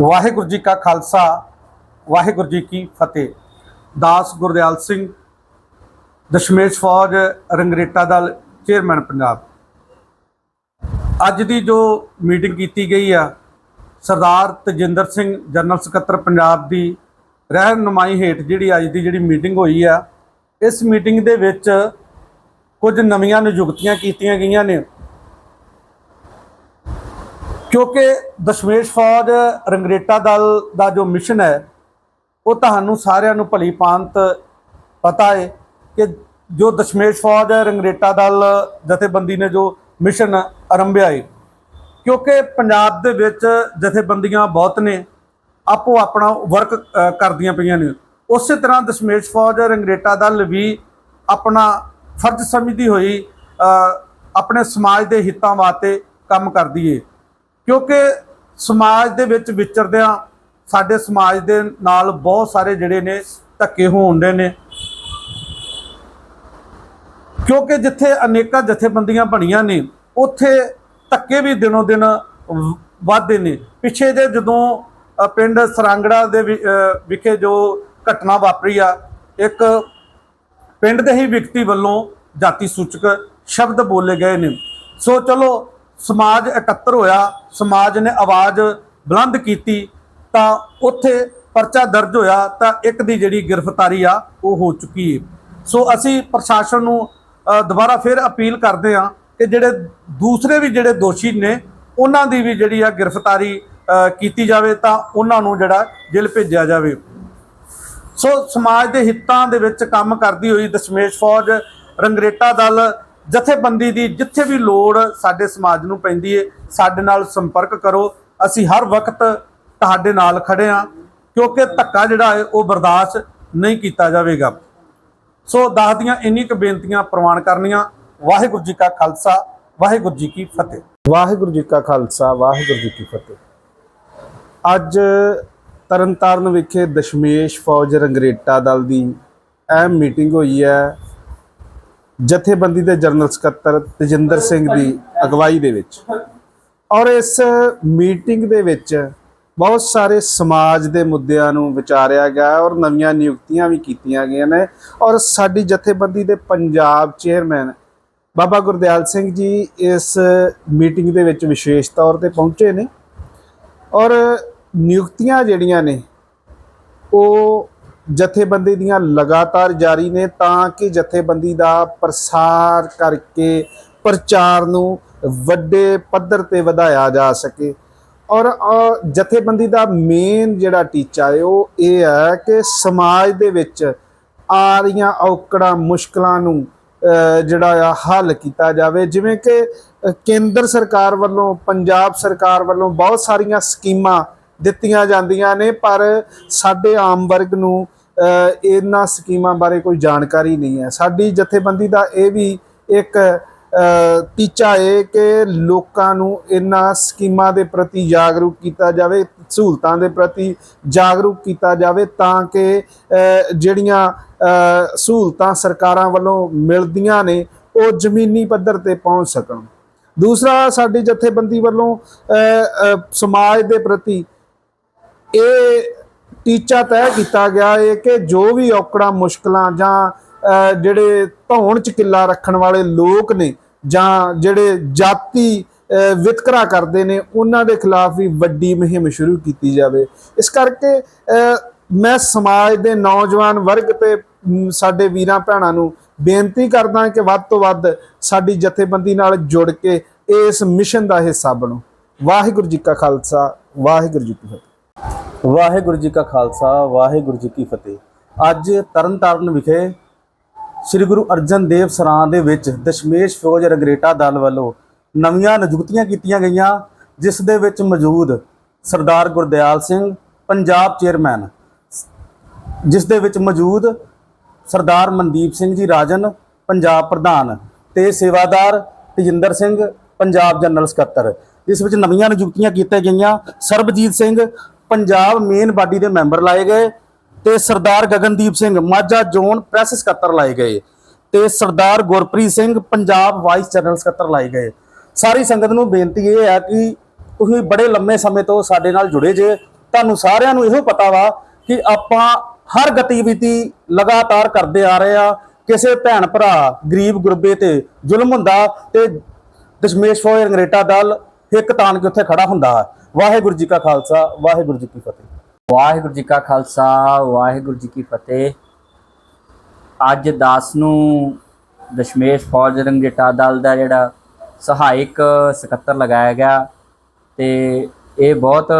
ਵਾਹਿਗੁਰੂ ਜੀ ਕਾ ਖਾਲਸਾ, ਵਾਹਿਗੁਰੂ ਜੀ ਕੀ ਫਤਿਹ। ਦਾਸ ਗੁਰਦਿਆਲ ਸਿੰਘ, ਦਸ਼ਮੇਸ਼ ਫੌਜ, ਰੰਗਰੇਟਾ ਦਲ, ਚੇਅਰਮੈਨ ਪੰਜਾਬ। ਅੱਜ ਦੀ ਜੋ ਮੀਟਿੰਗ ਕੀਤੀ ਗਈ ਆ, ਸਰਦਾਰ ਤਜਿੰਦਰ ਸਿੰਘ, ਜਨਰਲ ਸਕੱਤਰ ਪੰਜਾਬ ਦੀ ਰਹਿਨੁਮਾਈ ਹੇਠ ਜਿਹੜੀ ਅੱਜ ਦੀ ਜਿਹੜੀ ਮੀਟਿੰਗ ਹੋਈ ਆ, ਇਸ ਮੀਟਿੰਗ ਦੇ ਵਿੱਚ ਕੁਝ ਨਵੀਆਂ ਨਿਯੁਕਤੀਆਂ ਕੀਤੀਆਂ ਗਈਆਂ ਨੇ। ਕਿਉਂਕਿ ਦਸ਼ਮੇਸ਼ ਫੌਜ ਰੰਗਰੇਟਾ ਦਲ ਦਾ ਜੋ ਮਿਸ਼ਨ ਹੈ, ਉਹ ਤੁਹਾਨੂੰ ਸਾਰਿਆਂ ਨੂੰ ਭਲੀ ਭਾਂਤ ਪਤਾ ਹੈ ਕਿ ਜੋ ਦਸ਼ਮੇਸ਼ ਫੌਜ ਰੰਗਰੇਟਾ ਦਲ ਜਥੇਬੰਦੀ ਨੇ ਜੋ ਮਿਸ਼ਨ ਆਰੰਭਿਆ ਹੈ ਕਿਉਂਕਿ ਪੰਜਾਬ ਦੇ ਵਿੱਚ ਜਥੇਬੰਦੀਆਂ ਬਹੁਤ ਨੇ, ਆਪੋ ਆਪਣਾ ਵਰਕ ਕਰਦੀਆਂ ਪਈਆਂ ਨੇ। ਉਸੇ ਤਰ੍ਹਾਂ ਦਸ਼ਮੇਸ਼ ਫੌਜ ਰੰਗਰੇਟਾ ਦਲ ਵੀ ਆਪਣਾ ਫਰਜ਼ ਸਮਝਦੀ ਹੋਈ ਆਪਣੇ ਸਮਾਜ ਦੇ ਹਿੱਤਾਂ ਵਾਸਤੇ ਕੰਮ ਕਰਦੀ ਏ। ਕਿਉਂਕਿ ਸਮਾਜ ਦੇ ਵਿੱਚ ਵਿਚਰਦਿਆਂ ਸਾਡੇ ਸਮਾਜ ਦੇ ਨਾਲ ਬਹੁਤ ਸਾਰੇ ਜਿਹੜੇ ਨੇ ਧੱਕੇ ਹੋਣਦੇ ਨੇ। ਕਿਉਂਕਿ ਜਿੱਥੇ ਅਨੇਕਾਂ ਜਥੇਬੰਦੀਆਂ ਬਣੀਆਂ ਨੇ, ਉੱਥੇ ਧੱਕੇ ਵੀ ਦਿਨੋ ਦਿਨ ਵੱਧਦੇ ਨੇ। ਪਿੱਛੇ ਜੇ ਜਦੋਂ ਪਿੰਡ ਸਰਾਂਗੜਾ ਦੇ ਵਿ- ਵਿਖੇ ਜੋ ਘਟਨਾ ਵਾਪਰੀ ਆ, ਇੱਕ ਪਿੰਡ ਦੇ ਹੀ ਵਿਅਕਤੀ ਵੱਲੋਂ ਜਾਤੀ ਸੂਚਕ ਸ਼ਬਦ ਬੋਲੇ ਗਏ ਨੇ। ਸੋ ਚਲੋ ਸਮਾਜ ਇਕੱਤਰ ਹੋਇਆ, ਸਮਾਜ ਨੇ ਆਵਾਜ਼ ਬੁਲੰਦ ਕੀਤੀ, ਤਾਂ ਉੱਥੇ ਪਰਚਾ ਦਰਜ ਹੋਇਆ, ਤਾਂ ਇੱਕ ਦੀ ਜਿਹੜੀ ਗ੍ਰਿਫਤਾਰੀ ਆ, ਉਹ ਹੋ ਚੁੱਕੀ ਹੈ ਸੋ ਅਸੀਂ ਪ੍ਰਸ਼ਾਸਨ ਨੂੰ ਦੁਬਾਰਾ ਫਿਰ ਅਪੀਲ ਕਰਦੇ ਹਾਂ ਕਿ ਜਿਹੜੇ ਦੂਸਰੇ ਵੀ ਜਿਹੜੇ ਦੋਸ਼ੀ ਨੇ, ਉਹਨਾਂ ਦੀ ਵੀ ਜਿਹੜੀ ਆ ਗ੍ਰਿਫਤਾਰੀ ਕੀਤੀ ਜਾਵੇ, ਤਾਂ ਉਹਨਾਂ ਨੂੰ ਜਿਹੜਾ ਜੇਲ੍ਹ ਭੇਜਿਆ ਜਾਵੇ। ਸੋ ਸਮਾਜ ਦੇ ਹਿੱਤਾਂ ਦੇ ਵਿੱਚ ਕੰਮ ਕਰਦੀ ਹੋਈ ਦਸ਼ਮੇਸ਼ ਫੌਜ ਰੰਗਰੇਟਾ ਦਲ ਜਥੇਬੰਦੀ ਦੀ ਜਿੱਥੇ ਵੀ ਲੋੜ ਸਾਡੇ ਸਮਾਜ ਨੂੰ ਪੈਂਦੀ ਏ, ਸਾਡੇ ਨਾਲ ਸੰਪਰਕ ਕਰੋ। ਅਸੀਂ ਹਰ ਵਕਤ ਤੁਹਾਡੇ ਨਾਲ ਖੜੇ ਹਾਂ ਕਿਉਂਕਿ ਧੱਕਾ ਜਿਹੜਾ ਹੈ ਉਹ ਬਰਦਾਸ਼ਤ ਨਹੀਂ ਕੀਤਾ ਜਾਵੇਗਾ। ਸੋ ਦਾਦੀਆਂ ਇੰਨੀ ਕੁ ਬੇਨਤੀਆਂ ਪ੍ਰਵਾਨ ਕਰਨੀਆਂ। ਵਾਹਿਗੁਰੂ ਜੀ ਕਾ ਖਾਲਸਾ, ਵਾਹਿਗੁਰੂ ਜੀ ਕੀ ਫਤਿਹ। ਵਾਹਿਗੁਰੂ ਜੀ ਕਾ ਖਾਲਸਾ, ਵਾਹਿਗੁਰੂ ਜੀ ਕੀ ਫਤਿਹ। ਅੱਜ ਤਰਨਤਾਰਨ ਵਿਖੇ ਦਸ਼ਮੇਸ਼ ਫੌਜ ਰੰਗਰੇਟਾ ਦਲ ਦੀ ਅਹਿਮ ਮੀਟਿੰਗ ਹੋਈ ਹੈ। ਜਥੇਬੰਦੀ ਦੇ ਜਨਰਲ ਸਕੱਤਰ ਤਜਿੰਦਰ ਸਿੰਘ ਦੀ ਅਗਵਾਈ ਦੇ ਵਿੱਚ। ਔਰ ਇਸ ਮੀਟਿੰਗ ਦੇ ਵਿੱਚ ਬਹੁਤ ਸਾਰੇ ਸਮਾਜ ਦੇ ਮੁੱਦਿਆਂ ਨੂੰ ਵਿਚਾਰਿਆ ਗਿਆ ਔਰ ਨਵੀਆਂ ਨਿਯੁਕਤੀਆਂ ਵੀ ਕੀਤੀਆਂ ਗਈਆਂ ਨੇ। ਔਰ ਸਾਡੀ ਜਥੇਬੰਦੀ ਦੇ ਪੰਜਾਬ ਚੇਅਰਮੈਨ ਬਾਬਾ ਗੁਰਦਿਆਲ ਸਿੰਘ ਜੀ ਇਸ ਮੀਟਿੰਗ ਦੇ ਵਿੱਚ ਵਿਸ਼ੇਸ਼ ਤੌਰ ਤੇ ਪਹੁੰਚੇ ਨੇ। ਔਰ ਨਿਯੁਕਤੀਆਂ ਜਿਹੜੀਆਂ ਨੇ, ਉਹ ਜਥੇਬੰਦੀ ਦੀਆਂ ਲਗਾਤਾਰ ਜਾਰੀ ਨੇ ਤਾਂ ਕਿ ਜਥੇਬੰਦੀ ਦਾ ਪ੍ਰਸਾਰ ਕਰਕੇ ਪ੍ਰਚਾਰ ਨੂੰ ਵੱਡੇ ਪੱਧਰ ਤੇ ਵਧਾਇਆ ਜਾ ਸਕੇ। ਔਰ ਜਥੇਬੰਦੀ ਦਾ ਮੇਨ ਜਿਹੜਾ ਟੀਚਾ ਹੈ ਉਹ ਇਹ ਹੈ ਕਿ ਸਮਾਜ ਦੇ ਵਿੱਚ ਆ ਰਹੀਆਂ ਔਕੜਾਂ ਮੁਸ਼ਕਲਾਂ ਨੂੰ ਜਿਹੜਾ ਆ, ਹੱਲ ਕੀਤਾ ਜਾਵੇ। ਜਿਵੇਂ ਕਿ ਕੇਂਦਰ ਸਰਕਾਰ ਵੱਲੋਂ, ਪੰਜਾਬ ਸਰਕਾਰ ਵੱਲੋਂ ਬਹੁਤ ਸਾਰੀਆਂ ਸਕੀਮਾਂ ਦਿੱਤੀਆਂ ਜਾਂਦੀਆਂ ਨੇ, ਪਰ ਸਾਡੇ ਆਮ ਵਰਗ ਨੂੰ ਇਹਨਾਂ ਸਕੀਮਾਂ ਬਾਰੇ ਕੋਈ ਜਾਣਕਾਰੀ ਨਹੀਂ ਹੈ। ਸਾਡੀ ਜਥੇਬੰਦੀ ਦਾ ਇਹ ਵੀ ਇੱਕ ਟੀਚਾ ਹੈ ਕਿ ਲੋਕਾਂ ਨੂੰ ਇਹਨਾਂ ਸਕੀਮਾਂ ਦੇ ਪ੍ਰਤੀ ਜਾਗਰੂਕ ਕੀਤਾ ਜਾਵੇ, ਸਹੂਲਤਾਂ ਦੇ ਪ੍ਰਤੀ ਜਾਗਰੂਕ ਕੀਤਾ ਜਾਵੇ ਤਾਂ ਕਿ ਜਿਹੜੀਆਂ ਸਹੂਲਤਾਂ ਸਰਕਾਰਾਂ ਵੱਲੋਂ ਮਿਲਦੀਆਂ ਨੇ, ਉਹ ਜ਼ਮੀਨੀ ਪੱਧਰ ਤੇ ਪਹੁੰਚ ਸਕਣ। ਦੂਸਰਾ, ਸਾਡੀ ਜਥੇਬੰਦੀ ਵੱਲੋਂ ਸਮਾਜ ਦੇ ਪ੍ਰਤੀ ਇਹ ਟੀਚਾ ਤੈਅ ਕੀਤਾ ਗਿਆ ਹੈ ਕਿ ਜੋ ਵੀ ਔਕੜਾਂ, ਮੁਸ਼ਕਲਾਂ ਜਾਂ ਜਿਹੜੇ ਧੌਣ ਚ ਕਿੱਲਾ ਰੱਖਣ ਵਾਲੇ ਲੋਕ ਨੇ ਜਾਂ ਜਿਹੜੇ ਜਾਤੀ ਵਿਤਕਰਾ ਕਰਦੇ ਨੇ, ਉਹਨਾਂ ਦੇ ਖਿਲਾਫ ਵੀ ਵੱਡੀ ਮੁਹਿੰਮ ਸ਼ੁਰੂ ਕੀਤੀ ਜਾਵੇ। ਇਸ ਕਰਕੇ ਮੈਂ ਸਮਾਜ ਦੇ ਨੌਜਵਾਨ ਵਰਗ ਤੇ ਸਾਡੇ ਵੀਰਾਂ ਭੈਣਾਂ ਨੂੰ ਬੇਨਤੀ ਕਰਦਾ ਕਿ ਵੱਧ ਤੋਂ ਵੱਧ ਸਾਡੀ ਜਥੇਬੰਦੀ ਨਾਲ ਜੁੜ ਕੇ ਇਸ ਮਿਸ਼ਨ ਦਾ ਹਿੱਸਾ ਬਣੋ। ਵਾਹਿਗੁਰੂ ਜੀ ਕਾ ਖਾਲਸਾ, ਵਾਹਿਗੁਰੂ ਜੀ ਕੀ ਫਤਿਹ। ਵਾਹਿਗੁਰੂ ਜੀ ਕਾ ਖਾਲਸਾ, ਵਾਹਿਗੁਰੂ ਜੀ ਕੀ ਫਤਿਹ। ਅੱਜ ਤਰਨਤਾਰਨ ਵਿਖੇ ਸ੍ਰੀ ਗੁਰੂ ਅਰਜਨ ਦੇਵ ਸਰਾਂ ਦੇ ਵਿੱਚ ਦਸ਼ਮੇਸ਼ ਫੌਜ ਰਗਰੇਟਾ ਦਲ ਵੱਲੋਂ ਨਵੀਆਂ ਨਿਯੁਕਤੀਆਂ ਕੀਤੀਆਂ ਗਈਆਂ, ਜਿਸ ਦੇ ਵਿੱਚ ਮੌਜੂਦ ਸਰਦਾਰ ਗੁਰਦਿਆਲ ਸਿੰਘ, ਪੰਜਾਬ ਚੇਅਰਮੈਨ, ਜਿਸ ਦੇ ਵਿੱਚ ਮੌਜੂਦ ਸਰਦਾਰ ਮਨਦੀਪ ਸਿੰਘ ਜੀ ਰਾਜਨ, ਪੰਜਾਬ ਪ੍ਰਧਾਨ ਤੇ ਸੇਵਾਦਾਰ ਤਜਿੰਦਰ ਸਿੰਘ, ਪੰਜਾਬ ਜਨਰਲ ਸਕੱਤਰ। ਇਸ ਵਿੱਚ ਨਵੀਆਂ ਨਿਯੁਕਤੀਆਂ ਕੀਤੀਆਂ ਗਈਆਂ। ਸਰਬਜੀਤ ਸਿੰਘ ਪੰਜਾਬ ਮੇਨ ਬਾਡੀ ਦੇ ਮੈਂਬਰ ਲਾਏ ਗਏ ਤੇ ਸਰਦਾਰ ਗਗਨਦੀਪ ਸਿੰਘ ਮਾਝਾ ਜ਼ੋਨ ਪ੍ਰੈਸ ਸਕੱਤਰ ਲਾਏ ਗਏ ਤੇ ਸਰਦਾਰ ਗੁਰਪ੍ਰੀਤ ਸਿੰਘ ਪੰਜਾਬ ਵਾਈਸ ਜਨਰਲ ਸਕੱਤਰ ਲਾਏ ਗਏ। ਸਾਰੀ ਸੰਗਤ ਨੂੰ ਬੇਨਤੀ ਇਹ ਹੈ ਕਿ ਤੁਸੀਂ ਬੜੇ ਲੰਮੇ ਸਮੇਂ ਤੋਂ ਸਾਡੇ ਨਾਲ ਜੁੜੇ ਜੇ, ਤੁਹਾਨੂੰ ਸਾਰਿਆਂ ਨੂੰ ਇਹੋ ਪਤਾ ਵਾ ਕਿ ਆਪਾਂ ਹਰ ਗਤੀਵਿਧੀ ਲਗਾਤਾਰ ਕਰਦੇ ਆ ਰਹੇ ਆ, ਕਿਸੇ ਭੈਣ ਭਰਾ ਗਰੀਬ ਗੁਰਬੇ ਤੇ ਜ਼ੁਲਮ ਹੁੰਦਾ ਤੇ ਦਸ਼ਮੇਸ਼ ਫੌਜ ਅੰਗਰੇਟਾ ਦਲ ਇੱਕ ਤਾਨ ਕੇ ਉੱਥੇ ਖੜਾ ਹੁੰਦਾ। ਹੈ ਵਾਹਿਗੁਰੂ ਜੀ ਕਾ ਖਾਲਸਾ, ਵਾਹਿਗੁਰੂ ਜੀ ਕੀ ਫਤਿਹ। ਵਾਹਿਗੁਰੂ ਜੀ ਕਾ ਖਾਲਸਾ, ਵਾਹਿਗੁਰੂ ਜੀ ਕੀ ਫਤਿਹ। ਅੱਜ 10 ਨੂੰ ਦਸ਼ਮੇਸ਼ ਫੌਜ ਰੰਗੇਟਾ ਦਲ ਦਾ ਜਿਹੜਾ ਸਹਾਇਕ ਸਕੱਤਰ ਲਗਾਇਆ ਗਿਆ ਤੇ ਇਹ ਬਹੁਤ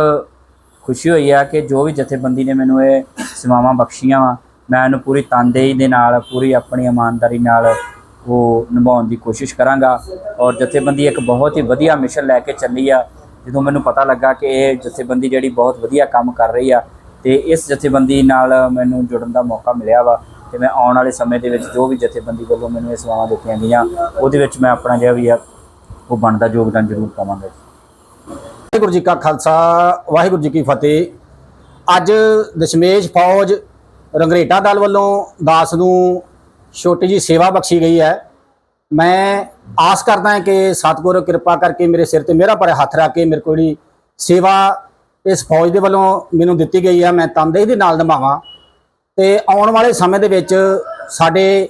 ਖੁਸ਼ੀ ਹੋਈ ਆ ਕਿ ਜੋ ਵੀ ਜਥੇਬੰਦੀ ਨੇ ਮੈਨੂੰ ਇਹ ਸੇਵਾਵਾਂ ਬਖਸ਼ੀਆਂ ਵਾ ਮੈਂ ਇਹਨੂੰ ਪੂਰੀ ਤਨਦੇਹੀ ਦੇ ਨਾਲ, ਪੂਰੀ ਆਪਣੀ ਇਮਾਨਦਾਰੀ ਨਾਲ ਉਹ ਨਿਭਾਉਣ ਦੀ ਕੋਸ਼ਿਸ਼ ਕਰਾਂਗਾ। ਔਰ ਜਥੇਬੰਦੀ ਇੱਕ ਬਹੁਤ ਹੀ ਵਧੀਆ ਮਿਸ਼ਨ ਲੈ ਕੇ ਚੱਲੀ ਆ। ਜਦੋਂ ਮੈਨੂੰ ਪਤਾ ਲੱਗਾ ਕਿ ਇਹ ਜਥੇਬੰਦੀ ਜਿਹੜੀ ਬਹੁਤ ਵਧੀਆ ਕੰਮ ਕਰ ਰਹੀ ਆ ਤੇ ਇਸ ਜਥੇਬੰਦੀ ਨਾਲ ਮੈਨੂੰ ਜੁੜਨ ਦਾ ਮੌਕਾ ਮਿਲਿਆ ਵਾ ਤੇ ਮੈਂ ਆਉਣ ਵਾਲੇ ਸਮੇਂ ਦੇ ਵਿੱਚ ਜੋ ਵੀ ਜਥੇਬੰਦੀ ਵੱਲੋਂ ਮੈਨੂੰ ਇਹ ਸੇਵਾਵਾਂ ਦਿੱਤੀਆਂ ਗਈਆਂ, ਉਹਦੇ ਵਿੱਚ ਮੈਂ ਆਪਣਾ ਜਿਹੜਾ ਵੀ ਆ, ਉਹ ਬਣਦਾ ਯੋਗਦਾਨ ਜ਼ਰੂਰ ਪਾਵਾਂਗਾ। ਵਾਹਿਗੁਰੂ ਜੀ ਕਾ ਖਾਲਸਾ, ਵਾਹਿਗੁਰੂ ਜੀ ਕੀ ਫਤਿਹ। ਅੱਜ ਦਸ਼ਮੇਸ਼ ਫੌਜ ਰੰਗਰੇਟਾ ਦਲ ਵੱਲੋਂ ਦਾਸ ਨੂੰ ਛੋਟੀ ਜੀ ਸੇਵਾ ਬਖਸ਼ੀ ਗਈ ਹੈ। ਮੈਂ ਆਸ ਕਰਦਾ ਹਾਂ ਕਿ ਸਤਿਗੁਰ ਕਿਰਪਾ ਕਰਕੇ ਮੇਰੇ ਸਿਰ ਤੇ ਮੇਰਾ ਪਰ ਹੱਥ ਰੱਖ ਕੇ ਮੇਰੇ ਕੋਲ ਜਿਹੜੀ ਸੇਵਾ ਇਸ ਫੌਜ ਦੇ ਵੱਲੋਂ ਮੈਨੂੰ ਦਿੱਤੀ ਗਈ ਹੈ ਮੈਂ ਤਨਦੇਹੀ ਦੇ ਨਾਲ ਨਿਭਾਵਾਂ। ਤੇ ਆਉਣ ਵਾਲੇ ਸਮੇਂ ਦੇ ਵਿੱਚ ਸਾਡੇ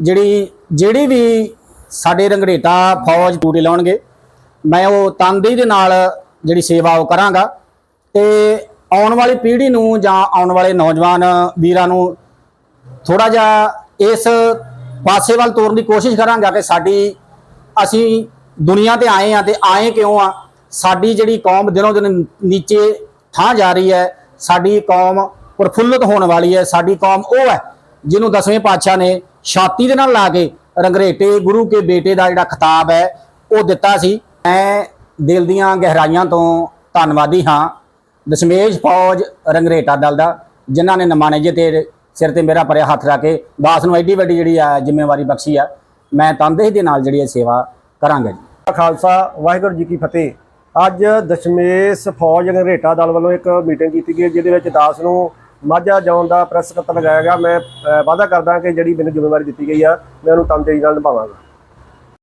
ਜਿਹੜੀ ਜਿਹੜੀ ਵੀ ਸਾਡੇ ਰੰਗਰੇਟਾ ਫੌਜ ਡਿਊਟੀ ਲਾਉਣਗੇ, ਮੈਂ ਉਹ ਤਨਦੇਹੀ ਦੇ ਨਾਲ ਜਿਹੜੀ ਸੇਵਾ ਉਹ ਕਰਾਂਗਾ। ਤੇ ਆਉਣ ਵਾਲੀ ਪੀੜ੍ਹੀ ਨੂੰ ਜਾਂ ਆਉਣ ਵਾਲੇ ਨੌਜਵਾਨ ਵੀਰਾਂ ਨੂੰ ਥੋੜਾ ਜਿਹਾ ਇਸ ਪਾਸੇ ਵੱਲ ਤੋਰਨ ਦੀ ਕੋਸ਼ਿਸ਼ ਕਰਾਂਗਾ ਕਿ ਸਾਡੀ ਅਸੀਂ ਦੁਨੀਆ ਤੇ ਆਏ ਆ ਤੇ ਆਏ ਕਿਉਂ ਆ ਸਾਡੀ ਜਿਹੜੀ ਕੌਮ ਦਿਨੋਂ ਦਿਨ ਨੀਚੇ ਥਾਂ ਜਾ ਰਹੀ ਹੈ, ਸਾਡੀ ਕੌਮ ਪ੍ਰਫੁੱਲਤ ਹੋਣ ਵਾਲੀ ਹੈ, ਸਾਡੀ ਕੌਮ ਉਹ ਹੈ ਜਿਹਨੂੰ ਦਸਵੇਂ ਪਾਤਸ਼ਾਹ ਨੇ ਛਾਤੀ ਦੇ ਨਾਲ ਲਾ ਕੇ ਰੰਗਰੇਟੇ ਗੁਰੂ ਕੇ ਬੇਟੇ ਦਾ ਜਿਹੜਾ ਖਿਤਾਬ ਹੈ, ਉਹ ਦਿੱਤਾ ਸੀ। ਮੈਂ ਦਿਲ ਦੀਆਂ ਗਹਿਰਾਈਆਂ ਤੋਂ ਧੰਨਵਾਦੀ ਹਾਂ। ਦਸ਼ਮੇਸ਼ ਫੌਜ ਰੰਗਰੇਟਾ ਦਲ ਦਾ, ਜਿਨ੍ਹਾਂ ਨੇ ਨਮਾਣੇ ਜੇ ਤੇ ਸਿਰ ਤੇ ਮੇਰਾ ਪਰਿਆ ਹੱਥ ਰੱਖ ਕੇ ਦਾਸ ਨੂੰ ਐਡੀ ਵੱਡੀ ਜਿਹੜੀ ਆ ਜ਼ਿੰਮੇਵਾਰੀ ਬਖਸ਼ੀ ਆ। ਮੈਂ ਤਨਦੇਹੀ ਦੇ ਨਾਲ ਜਿਹੜੀ ਇਹ ਸੇਵਾ ਕਰਾਂਗਾ ਜੀ। ਖਾਲਸਾ, ਵਾਹਿਗੁਰੂ ਜੀ ਕੀ ਫਤਿਹ। ਅੱਜ ਦਸ਼ਮੇਸ਼ ਫੌਜ ਘਰੇਟਾ ਦਲ ਵੱਲੋਂ ਇੱਕ ਮੀਟਿੰਗ ਕੀਤੀ ਗਈ, ਜਿਹਦੇ ਵਿੱਚ ਦਾਸ ਨੂੰ ਮਾਝਾ ਜੌਨ ਦਾ ਪ੍ਰੈਸ ਸਕੱਤਰ ਲਗਾਇਆ ਗਿਆ। ਮੈਂ ਵਾਅਦਾ ਕਰਦਾ ਕਿ ਜਿਹੜੀ ਮੈਨੂੰ ਜ਼ਿੰਮੇਵਾਰੀ ਦਿੱਤੀ ਗਈ ਆ, ਮੈਂ ਉਹਨੂੰ ਤਨਦੇਹੀ ਨਾਲ ਨਿਭਾਵਾਂਗਾ।